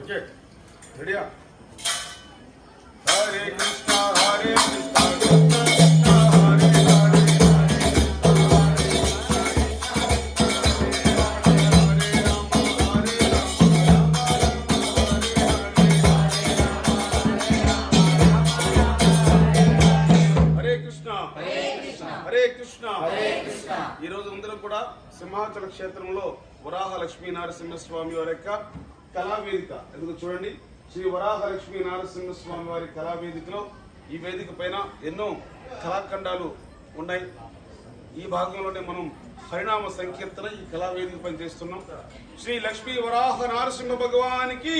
Okay రెడీయా? హరే కృష్ణ హరే కృష్ణ హరే కృష్ణ హరే కృష్ణ ఈ రోజు అందరం కూడా సింహాచల క్షేత్రంలో వరాహ లక్ష్మీ నరసింహస్వామి వారి యొక్క కళావేదిక. ఎందుకు చూడండి? శ్రీ వరాహ లక్ష్మీ నరసింహస్వామి వారి కళావేదికలో ఈ వేదిక పైన ఎన్నో కళాఖండాలు ఉన్నాయి. ఈ భాగంలోనే మనం హరినామ సంకీర్తన ఈ కళావేదిక పని చేస్తున్నాం. శ్రీ లక్ష్మీ వరాహ నరసింహ భగవానికి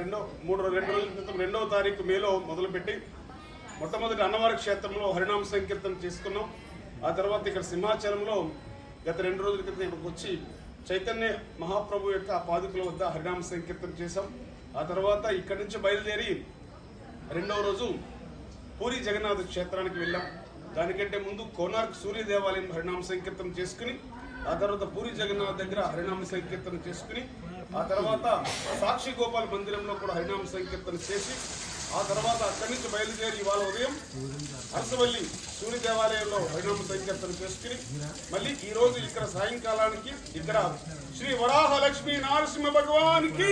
రెండో మూడు రెండు రోజుల క్రితం రెండవ తారీఖు మేలో మొదలుపెట్టి మొట్టమొదటి అన్నవరం క్షేత్రంలో హరినామ సంకీర్తనం చేసుకున్నాం. ఆ తర్వాత ఇక్కడ సింహాచలంలో గత రెండు రోజుల క్రితం ఇక్కడికి వచ్చి చైతన్య మహాప్రభు యొక్క పాదుకుల వద్ద హరినామ సంకీర్తనం చేశాం. ఆ తర్వాత ఇక్కడి నుంచి బయలుదేరి రెండవ రోజు పూరి జగన్నాథ క్షేత్రానికి వెళ్ళాం. దానికంటే ముందు కోనార్క్ సూర్య దేవాలయం హరినామ సంకీర్తనం చేసుకుని ఆ తర్వాత పూరి జగన్నాథ్ దగ్గర హరినామ సంకీర్తన చేసుకుని ఆ తర్వాత సాక్షి గోపాల్ మందిరంలో కూడా హరినామ సంకీర్తన చేసి ఆ తర్వాత అక్కడి నుంచి బయలుదేరి ఇవాళ ఉదయం అరసవల్లి సూర్య దేవాలయంలో హరినామ సంకీర్తన చేసుకుని మళ్ళీ ఈ రోజు ఇక్కడ సాయంకాలానికి ఇక్కడ శ్రీ వరాహ లక్ష్మీ నరసింహ భగవానికి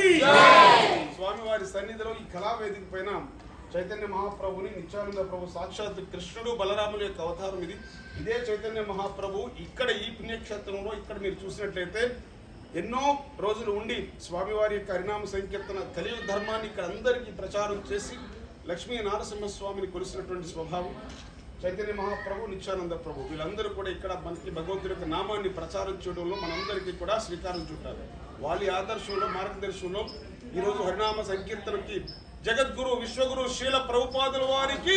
స్వామివారి సన్నిధిలో ఈ కళావేదిక పైన చైతన్య మహాప్రభుని నిత్యానంద ప్రభు సాక్షాత్ కృష్ణుడు బలరాముల యొక్క అవతారం ఇది. ఇదే చైతన్య మహాప్రభు ఇక్కడ ఈ పుణ్యక్షేత్రంలో ఇక్కడ మీరు చూసినట్లయితే ఎన్నో రోజులు ఉండి స్వామివారి యొక్క హరినామ సంకీర్తన కలియు ధర్మాన్ని ఇక్కడ అందరికీ ప్రచారం చేసి లక్ష్మీ నారసింహస్వామిని కొలిసినటువంటి స్వభావం. చైతన్య మహాప్రభు నిత్యానంద ప్రభు వీళ్ళందరూ కూడా ఇక్కడ మనకి భగవంతుడి యొక్క నామాన్ని ప్రచారం చేయడంలో మనందరికీ కూడా శ్రీకారం చుట్టారు. వాళ్ళ ఆదర్శంలో మార్గదర్శనంలో ఈ రోజు హరినామ సంకీర్తనకి జగద్గురు విశ్వగురు శీల ప్రభుపాదుల వారికి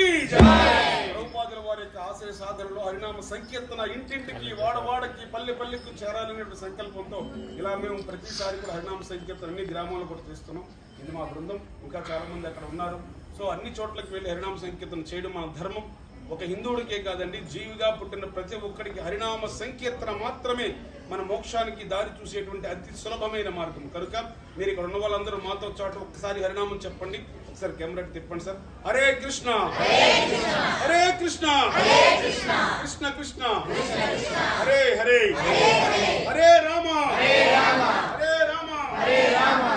ప్రభుపాదుల వారి యొక్క ఆశయ సాధనలో హరినామ సంకీర్తన ఇంటింటికి వాడవాడకి పల్లె పల్లెకు చేరాలనే సంకల్పంతో ఇలా మేము ప్రతిసారి కూడా హరినామ సంకీర్తన అన్ని గ్రామాల్లో కూడా చేస్తున్నాం. ఇది మా బృందం. ఇంకా చాలా మంది అక్కడ ఉన్నారు. సో అన్ని చోట్లకి వెళ్ళి హరినామ సంకీర్తన చేయడం మన ధర్మం. ఒక హిందువుడికే కాదండి జీవిగా పుట్టిన ప్రతి ఒక్కడికి హరినామ సంకీర్తన మాత్రమే మన మోక్షానికి దారి చూసేటువంటి అతి సులభమైన మార్గం. కనుక మీరు ఇక్కడ ఉన్న వాళ్ళందరూ మాతో చాటు ఒక్కసారి హరినామం చెప్పండి. ఒకసారి కెమెరా తిప్పండి సార్. హరే కృష్ణ! హరే కృష్ణ! కృష్ణ కృష్ణ! హరే హరే! హరే రామ హరే రామ! హరే రామ!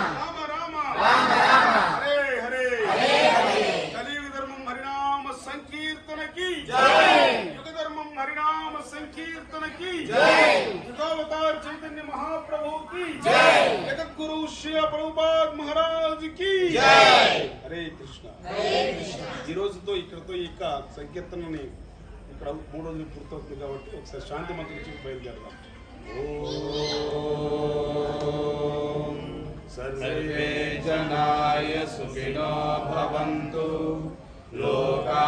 సంకీర్తనకి యుగావతార్ చైతన్య మహాప్రభుకి జగద్గురు శివ ప్రభుపాద్ మహారాజ్ కి హరే కృష్ణ ఈ రోజుతో ఇక్కడతో ఈ యొక్క సంకీర్తనని ఇక్కడ మూడు రోజులు పూర్తవుతుంది కాబట్టి ఒకసారి శాంతి మంత్రి నుంచి బయలుదేరదాం ఓం सर्वे जनाय सुखिनो भवन्तु लोका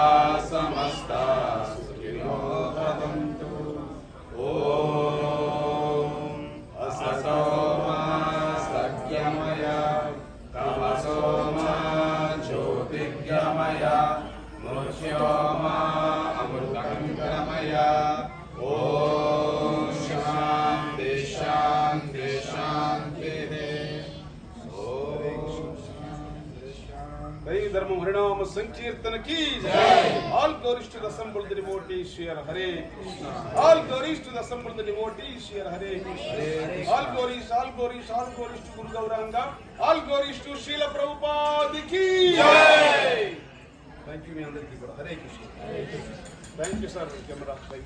धर्म हरिणाम संकीर्तन की all glories to assembled devotee share Hare all glories to assembled devotee share Hare all glories all glories all glories to guru Gauranga. All गौरिष्ठ शील प्रभुपाद की थैंक यू मी अंदर की Hare Krishna. Thank you sir camera thank you